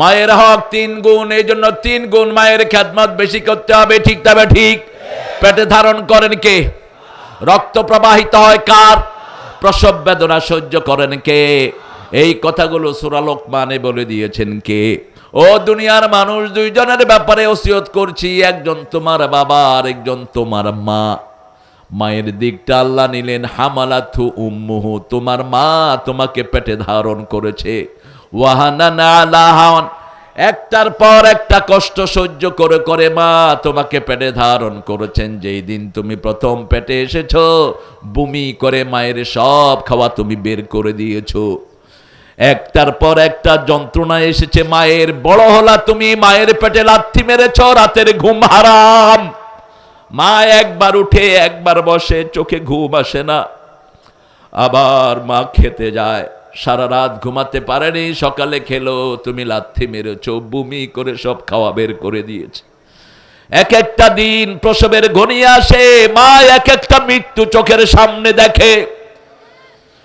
মায়ের হক তিন গুণ, এই জন্য তিন গুণ মায়ের খ্যাতমত বেশি করতে হবে, ঠিক তবে ঠিক? পেটে ধারণ করেন কে? রক্ত প্রবাহিত হয় কার? প্রসব বেদনা সহ্য করেন কে? এই কথাগুলো সুরালোক মানে বলে দিয়েছেন কে? ও দুনিয়ার মানুষ, দুইজনের ব্যাপারে ওসিয়ত করছি, একজন তোমার বাবা আর একজন তোমার মা। মায়ের দিকটা আল্লাহ নিলেন হামালাথু উম্মুহু, তোমার মা তোমাকে পেটে ধারণ করেছে। ওয়াহানা একটার পর একটা কষ্ট সহ্য করে করে মা তোমাকে পেটে ধারণ করেছেন, যেই দিন তুমি প্রথম পেটে এসেছ, বমি করে মায়ের সব খাওয়া তুমি বের করে দিয়েছ। একটার পর একটা যন্ত্রণা এসেছে, মায়ের বড় হলা তুমি মায়ের পেটে লাথি মেরেছ, রাতের ঘুম হারাম। মা একবার উঠে একবার বসে, চোখে ঘুম আসে না। আবার মা খেতে যায়। সারা রাত ঘুমাতে পারেনি, সকালে খেলো, তুমি লাথি মেরেছ, বুমি করে সব খাওয়া বের করে দিয়েছে। এক একটা দিন প্রসবের ঘনিয়ে আসে, মা এক একটা মৃত্যু চোখের সামনে দেখে।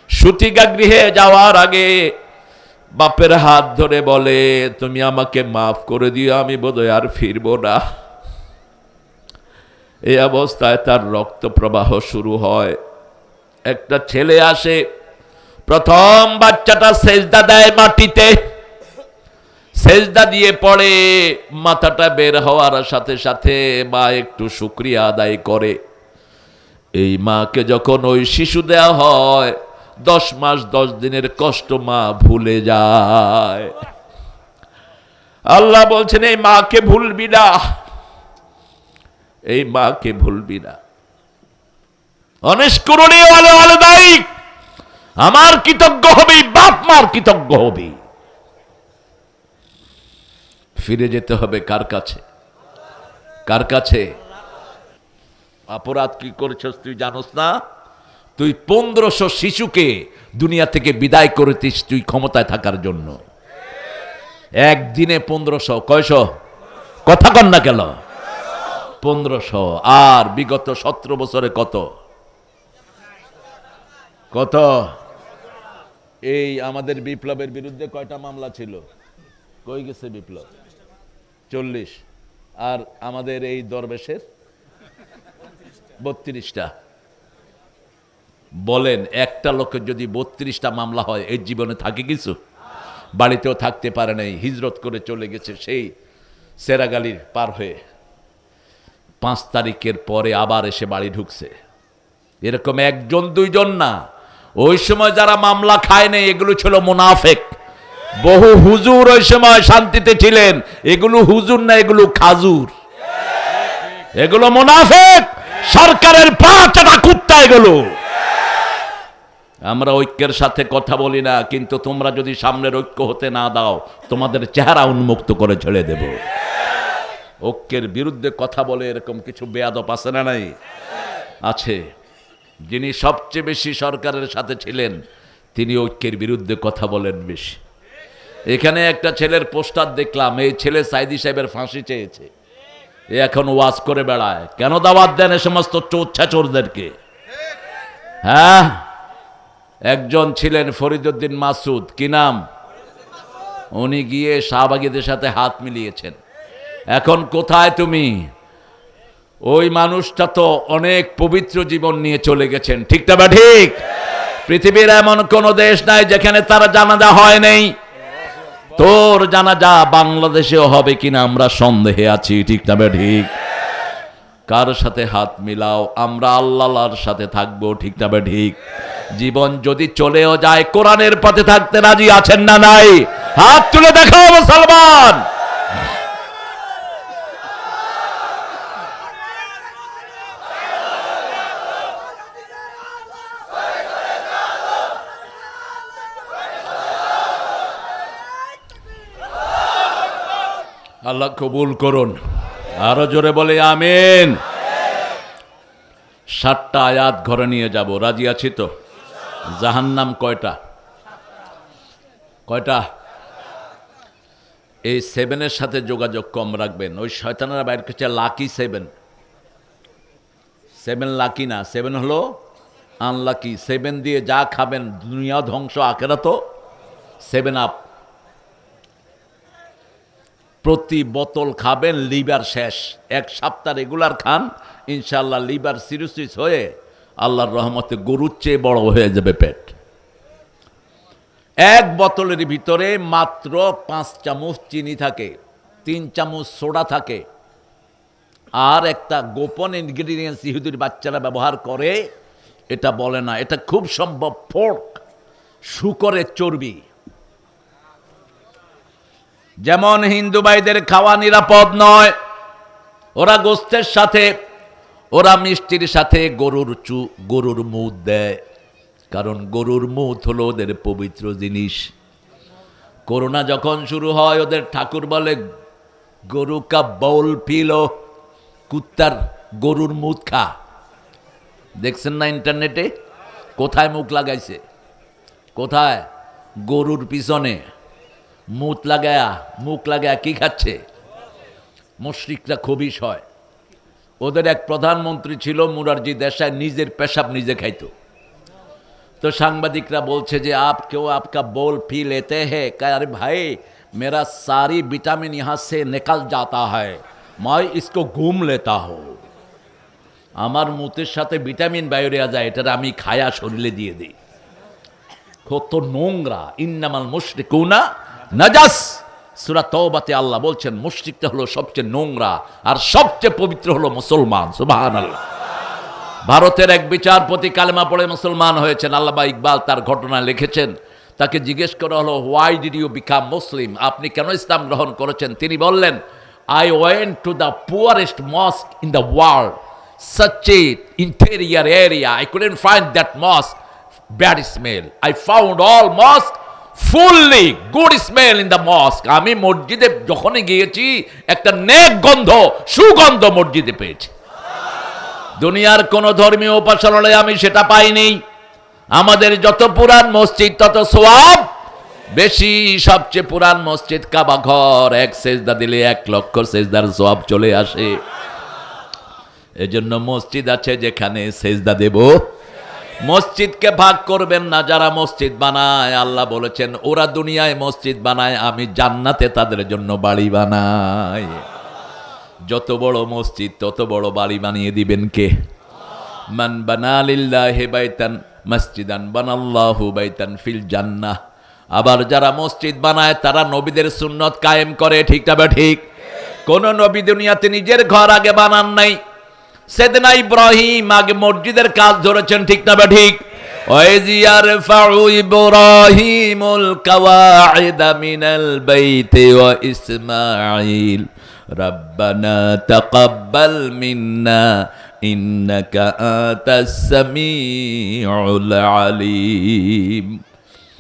সুতিকা গৃহে যাওয়ার আগে বাপের হাত ধরে বলে, তুমি আমাকে মাফ করে দিও, আমি বোধহয় আর ফিরবো না। এই অবস্থায় তার রক্ত প্রবাহ শুরু হয়। একটা ছেলে আসে প্রথম বাচ্চাটা সেজদা দেয় মাটিতে। সেজদা দিয়ে পড়ে, মাথাটা বের হওয়ার সাথে সাথে মা একটু শুক্রিয়া আদায় করে। এই মাকে যখন ওই শিশু দেয়া হয়, দশ মাস দশ দিনের কষ্ট মা ভুলে যায়। আল্লাহ বলছেন, এই মাকে ভুলবি না। এই মাকে ভুলবি না। অনেক অনিষ্করণীয় আলো আলাদাই আমার কৃতজ্ঞ হবি, বাপ মার কৃতজ্ঞ হবি। ফিরে যেতে হবে কার কাছে? কার কাছে? অপরাধ কি করেছস তুই জানোস না? তুই পনেরোশো শিশুকে দুনিয়া থেকে বিদায় করেছিস তুই ক্ষমতায় থাকার জন্য। একদিনে পনেরোশো, কয়শো? কথা কন না কেন? পনেরোশো। আর বিগত সতেরো বছরে কত? কত? এই আমাদের বিপ্লবের বিরুদ্ধে কয়টা মামলা ছিল? কই গেছে বিপ্লব? চল্লিশ। আর আমাদের এই দরবেশের বত্রিশটা। বলেন, একটা লোকের যদি বত্রিশটা মামলা হয় এই জীবনে থাকে কিছু? বাড়িতেও থাকতে পারে নাই, হিজরত করে চলে গেছে সেই সেরাগালির পার হয়ে। পাঁচ তারিখের পরে আবার এসে বাড়ি ঢুকছে। এরকম একজন, দুইজন না। ওই সময় যারা মামলা খায় নাই, এগুলো ছিল মুনাফেক। বহু হুজুর ওই সময় শান্তিতে ছিলেন। এগুলো হুজুর না, এগুলো খাজুর। এগুলো মুনাফেক। সরকারের পা চাটা কুত্তা এগুলো। আমরা ঐক্যের সাথে কথা বলি না, কিন্তু তোমরা যদি সামনের ঐক্য হতে না দাও, তোমাদের চেহারা উন্মুক্ত করে ছেড়ে দেব। ঐক্যের বিরুদ্ধে কথা বলে এরকম কিছু বেয়াদপ আছে না নাই? আছে। যিনি সবচেয়ে বেশি সরকারের সাথে ছিলেন, তিনি ঐক্যের বিরুদ্ধে কথা বলেন বেশি। এখানে একটা ছেলের পোস্টার দেখলাম, এই ছেলে সাইদি সাহেবের ফাঁসি চেয়েছে। এ এখন ওয়াজ করে বেড়ায়। কেন দাওয়াত দেন এ সমস্ত চোচ্ছা চোরদেরকে হ্যাঁ? একজন ছিলেন ফরিদুদ্দিন মাসুদ, কি নাম? উনি গিয়ে শাহবাগীদের সাথে হাত মিলিয়েছেন। এখন কোথায় তুমি? ওই মানুষটা তো অনেক পবিত্র জীবন নিয়ে চলে গেছেন। ঠিক না বা ঠিক? পৃথিবীর এমন কোন দেশ নাই যেখানে তারা জানাজা হয় নাই। তোর জানাজা বাংলাদেশেও হবে কিনা আমরা সন্দেহে আছি, ঠিক না বা ঠিক? কার সাথে হাত মিলাও, আমরা আল্লাহর সাথে থাকব, ঠিক না বা ঠিক? জীবন যদি চলেও যায়, কোরআনের পথে থাকতে রাজি আছেন না নাই? হাত তুলে দেখাও মুসলমান! আল্লাহ কবুল করুন। আরও জোরে বলে আমিন। সাতটা আয়াত ঘরে নিয়ে যাব। রাজি আছি তো? জাহান্নাম কয়টা? কয়টা? এই সেভেনের সাথে যোগাযোগ কম রাখবেন। ওই শয়তানেরা বাইর করছে লাকি সেভেন সেভেন লাকি না সেভেন হলো আনলাকি সেভেন দিয়ে যা খাবেন, দুনিয়া ধ্বংস আখেরা তো সেভেন আপ প্রতি বোতল খাবেন, লিভার শেষ। এক সপ্তাহ রেগুলার খান ইনশাল্লাহ লিভার সিরোসিস হয়ে আল্লাহর রহমতে গরুর চেয়ে বড় হয়ে যাবে পেট। এক বোতলের ভিতরে মাত্র পাঁচ চামচ চিনি থাকে, তিন চামচ সোডা থাকে। আর একটা গোপন ইনগ্রিডিয়েন্টস ইহুদির বাচ্চারা ব্যবহার করে, এটা বলে না, এটা খুব সম্ভব। ফোর্ক শুকরের চর্বি। যেমন হিন্দু ভাইদের খাওয়া নিরাপদ নয়, ওরা গোস্তের সাথে, ওরা মিষ্টির সাথে গরুর চু, গরুর মুদ দেয়। কারণ গরুর মুদ হলো ওদের পবিত্র জিনিস। করোনা যখন শুরু হয়, ওদের ঠাকুর বলে, গরু কা বউল পিলো কুত্তার গরুর মুদ খা। দেখছেন না ইন্টারনেটে? কোথায় মুখ লাগাইছে? কোথায়? গরুর পিছনে। মুত লাগায়া, মুখ লাগায়া কী খাচ্ছে? মশ্রিকরা খুবই হয় ওদের এক প্রধানমন্ত্রী ছিল মুরারজি দেশায় নিজের পেশাব নিজে খাইত। তো সাংবাদিকরা বলছে যে, আপ কেউ আপকা বোল ফি লেতে হে? আরে ভাই, মেরা সারি ভিটামিন ইহা সে নিকাল যাতা হয় মই ইসকো ঘুম লেতা হো আমার মুতের সাথে ভিটামিন বায়োরিয়া যায়, এটার আমি খায়া শরীরে দিয়ে দিই। কত নোংরা, ইন্নামাল মুশরিকুনা নাজাস। সূরা তওবাতে আল্লাহ বলছেন, মুশরিকটা হলো সবচেয়ে নোংরা আর সবচেয়ে পবিত্র হলো মুসলমান। সুবহানাল্লাহ। ভারতের এক বিচারপতি কালেমা পড়ে মুসলমান হয়েছেন। আল্লামা ইকবাল তার ঘটনা লিখেছেন, তাকে জিজ্ঞেস করা হলো why did you become Muslim আপনি কেন ইসলাম গ্রহণ করেছেন? তিনি বললেন I went to the poorest mosque in the world such a interior area. I couldn't find that mosque. Bad smell. I found all fully good smell in the mosque আমি মসজিদে যখনই গিয়েছি, একটা নেক গন্ধ, সুগন্ধ মসজিদে পেয়েছি। দুনিয়ার কোন ধর্মীয় উপাসনালয়ে আমি সেটা পাইনি। আমাদের যত পুরান মসজিদ, তত সোয়াব। বেশি সবচেয়ে পুরান মসজিদ কাবা ঘর, এক সেজদা দিলে এক লক্ষ সেজদার সোয়াব চলে আসে। এজন্য মসজিদ আছে যেখানে সেজদা দেব। মসজিদকে ভাগ করবেন না, যারা মসজিদ বানায়। আল্লাহ বলেছেন, ওরা দুনিয়ায় মসজিদ বানায়, আমি জান্নাতে তাদের জন্য বাড়ি বানাই। যত বড় মসজিদ, তত বড় বাড়ি বানিয়ে দিবেন কে? মান বানালিল্লাহি বাইতান মসজিদান, বানাল্লাহু বাইতান ফিল জান্নাহ। আবার যারা মসজিদ বানায়, তারা নবীদের সুন্নত কায়েম করে, ঠিক তবে ঠিক? কোন নবী দুনিয়াতে নিজের ঘর আগে বানান নাই। সেদিনা ইব্রাহিম আগে মসজিদের কাজ ধরেছেন, ঠিক না বা ঠিক? ইসমাইল রব্বানা তাকাব্বাল মিন্না, ইন্নাকা আতাস সামিউল আলিম।